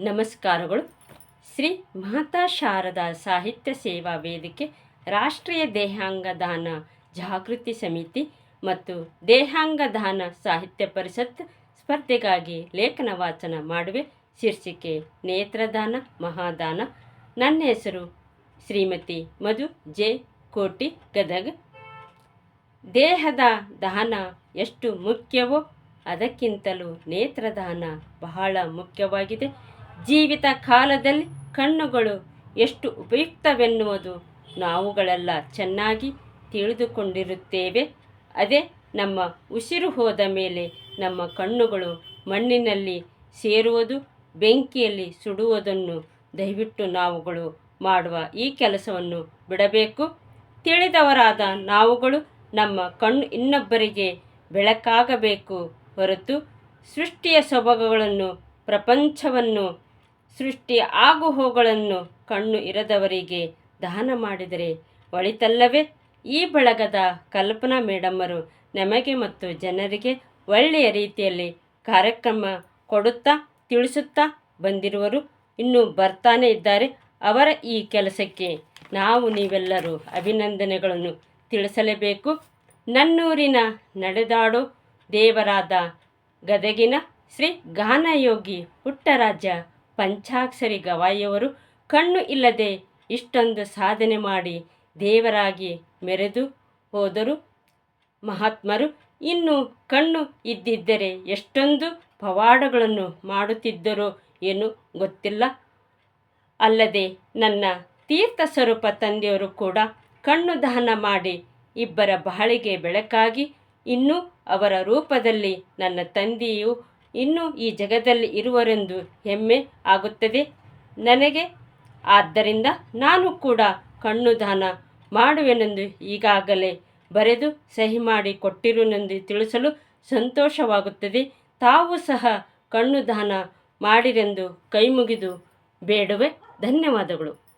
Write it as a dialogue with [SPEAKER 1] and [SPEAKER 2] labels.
[SPEAKER 1] ನಮಸ್ಕಾರಗಳು. ಶ್ರೀ ಮಾತಾ ಶಾರದಾ ಸಾಹಿತ್ಯ ಸೇವಾ ವೇದಿಕೆ, ರಾಷ್ಟ್ರೀಯ ದೇಹಾಂಗ ದಾನ ಜಾಗೃತಿ ಸಮಿತಿ ಮತ್ತು ದೇಹಾಂಗ ದಾನ ಸಾಹಿತ್ಯ ಪರಿಷತ್ ಸ್ಪರ್ಧೆಗಾಗಿ ಲೇಖನ ವಾಚನ ಮಾಡುವೆ ಶೀರ್ಷಿಕೆ ನೇತ್ರದಾನ, ಮಹಾದಾನ. ನನ್ನ ಹೆಸರು ಶ್ರೀಮತಿ ಮಧು ಜೆ. ಕೋಟಿ ಗದಗ. ದೇಹದ ದಾನ ಎಷ್ಟು ಮುಖ್ಯವೋ ಅದಕ್ಕಿಂತಲೂ ನೇತ್ರದಾನ ಬಹಳ ಮುಖ್ಯವಾಗಿದೆ. ಜೀವಿತ ಕಾಲದಲ್ಲಿ ಕಣ್ಣುಗಳು ಎಷ್ಟು ಉಪಯುಕ್ತವೆನ್ನುವುದು ನಾವುಗಳೆಲ್ಲ ಚೆನ್ನಾಗಿ ತಿಳಿದುಕೊಂಡಿರುತ್ತೇವೆ. ಅದೇ ನಮ್ಮ ಉಸಿರು ಹೋದ ಮೇಲೆ ನಮ್ಮ ಕಣ್ಣುಗಳು ಮಣ್ಣಿನಲ್ಲಿ ಸೇರುವುದು, ಬೆಂಕಿಯಲ್ಲಿ ಸುಡುವುದನ್ನು ದಯವಿಟ್ಟು ನಾವುಗಳು ಮಾಡುವ ಈ ಕೆಲಸವನ್ನು ಬಿಡಬೇಕು. ತಿಳಿದವರಾದ ನಾವುಗಳು ನಮ್ಮ ಕಣ್ಣು ಇನ್ನೊಬ್ಬರಿಗೆ ಬೆಳಕಾಗಬೇಕು ಹೊರತು ಸೃಷ್ಟಿಯ ಸೊಬಗುಗಳನ್ನು ಪ್ರಪಂಚವನ್ನು ಸೃಷ್ಟಿಯ ಆಗುಹೋಗಳನ್ನು ಕಣ್ಣು ಇರದವರಿಗೆ ದಾನ ಮಾಡಿದರೆ ಒಳಿತಲ್ಲವೇ? ಈ ಬಳಗದ ಕಲ್ಪನಾ ಮೇಡಮ್ಮರು ನಮಗೆ ಮತ್ತು ಜನರಿಗೆ ಒಳ್ಳೆಯ ರೀತಿಯಲ್ಲಿ ಕಾರ್ಯಕ್ರಮ ಕೊಡುತ್ತಾ, ತಿಳಿಸುತ್ತಾ ಬಂದಿರುವರು. ಇನ್ನೂ ಬರ್ತಾನೆ ಇದ್ದಾರೆ. ಅವರ ಈ ಕೆಲಸಕ್ಕೆ ನಾವು ನೀವೆಲ್ಲರೂ ಅಭಿನಂದನೆಗಳನ್ನು ತಿಳಿಸಲೇಬೇಕು. ನನ್ನೂರಿನ ನಡೆದಾಡೋ ದೇವರಾದ ಗದಗಿನ ಶ್ರೀ ಗಾನಯೋಗಿ ಪುಟ್ಟರಾಜ ಪಂಚಾಕ್ಷರಿ ಗವಾಯಿಯವರು, ಕಣ್ಣು ಇಲ್ಲದೆ ಇಷ್ಟೊಂದು ಸಾಧನೆ ಮಾಡಿ ದೇವರಾಗಿ ಮೆರೆದು ಹೋದರು ಮಹಾತ್ಮರು. ಇನ್ನು ಕಣ್ಣು ಇದ್ದಿದ್ದರೆ ಎಷ್ಟೊಂದು ಪವಾಡಗಳನ್ನು ಮಾಡುತ್ತಿದ್ದರೋ ಏನು ಗೊತ್ತಿಲ್ಲ. ಅಲ್ಲದೆ ನನ್ನ ತೀರ್ಥ ಸ್ವರೂಪ ತಂದೆಯವರು ಕೂಡ ಕಣ್ಣು ದಾನ ಮಾಡಿ ಇಬ್ಬರ ಬಾಳಿಗೆ ಬೆಳಕಾಗಿ, ಇನ್ನೂ ಅವರ ರೂಪದಲ್ಲಿ ನನ್ನ ತಂದೆಯು ಇನ್ನೂ ಈ ಜಗದಲ್ಲಿ ಇರುವರೆಂದು ಹೆಮ್ಮೆ ಆಗುತ್ತದೆ? ನನಗೆ? ಆದ್ದರಿಂದ ನಾನು ಕೂಡ ಕಣ್ಣು ದಾನ ಮಾಡುವೆನೆಂದು ಈಗಾಗಲೇ ಬರೆದು ಸಹಿ ಮಾಡಿ ಕೊಟ್ಟಿರುನೆಂದು ತಿಳಿಸಲು ಸಂತೋಷವಾಗುತ್ತದೆ. ತಾವು ಸಹ ಕಣ್ಣು ದಾನ ಮಾಡಿರೆಂದು ಕೈಮುಗಿದು ಬೇಡುವೆ. ಧನ್ಯವಾದಗಳು.